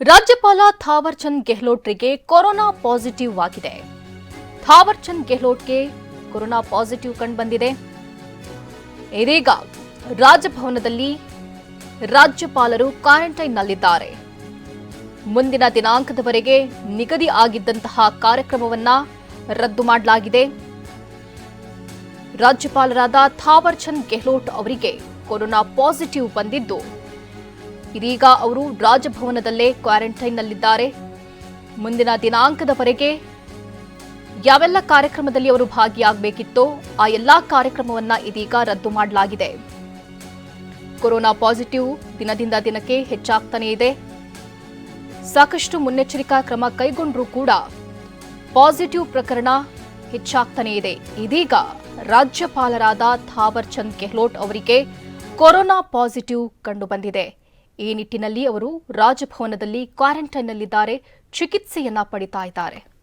ರಾಜ್ಯಪಾಲ ಥಾವರ್ ಚಂದ್ ಗೆಹ್ಲೋಟ್ರಿಗೆ corona positive ಆಗಿದೆ. ಥಾವರ್ ಚಂದ್ ಗೆಹ್ಲೋಟ್ಗೆ ಕೊರೋನಾ ಪಾಸಿಟಿವ್ ಕಂಡುಬಂದಿದೆ ಇದೀಗ ರಾಜಭವನದಲ್ಲಿ ರಾಜ್ಯಪಾಲರು ಕ್ವಾರಂಟೈನ್ನಲ್ಲಿದ್ದಾರೆ. ಮುಂದಿನ ದಿನಾಂಕದವರೆಗೆ ನಿಗದಿ ಆಗಿದ್ದಂತಹ ಕಾರ್ಯಕ್ರಮವನ್ನ ರದ್ದು ಮಾಡಲಾಗಿದೆ. ರಾಜ್ಯಪಾಲರಾದ ಥಾವರ್ ಚಂದ್ ಗೆಹ್ಲೋಟ್ ಅವರಿಗೆ ಕೊರೋನಾ ಪಾಸಿಟಿವ್ ಬಂದಿದ್ದು ಇದೀಗ ಅವರು ರಾಜಭವನದಲ್ಲೇ ಕ್ವಾರಂಟೈನ್ನಲ್ಲಿದ್ದಾರೆ. ಮುಂದಿನ ದಿನಾಂಕದವರೆಗೆ ಯಾವೆಲ್ಲ ಕಾರ್ಯಕ್ರಮದಲ್ಲಿ ಅವರು ಭಾಗಿಯಾಗಬೇಕಿತ್ತೋ ಆ ಎಲ್ಲಾ ಕಾರ್ಯಕ್ರಮವನ್ನ ಇದೀಗ ರದ್ದು ಮಾಡಲಾಗಿದೆ. ಕೊರೋನಾ ಪಾಸಿಟಿವ್ ದಿನದಿಂದ ದಿನಕ್ಕೆ ಹೆಚ್ಚಾಗ್ತಾನೇ ಇದೆ. ಸಾಕಷ್ಟು ಮುನ್ನೆಚ್ಚರಿಕಾ ಕ್ರಮ ಕೈಗೊಂಡರೂ ಕೂಡ ಪಾಸಿಟಿವ್ ಪ್ರಕರಣ ಹೆಚ್ಚಾಗ್ತಾನೇ ಇದೆ. ಇದೀಗ ರಾಜ್ಯಪಾಲರಾದ ಥಾವರ್ ಚಂದ್ ಗೆಹ್ಲೋಟ್ ಅವರಿಗೆ ಕೊರೋನಾ ಪಾಸಿಟಿವ್ ಕಂಡುಬಂದಿದೆ. ಈ ನಿಟ್ಟಿನಲ್ಲಿ ಅವರು ರಾಜಭವನದಲ್ಲಿ ಕ್ವಾರಂಟೈನ್ನಲ್ಲಿದ್ದಾರೆ. ಚಿಕಿತ್ಸೆಯನ್ನ ಪಡಿತಾ ಇದ್ದಾರೆ.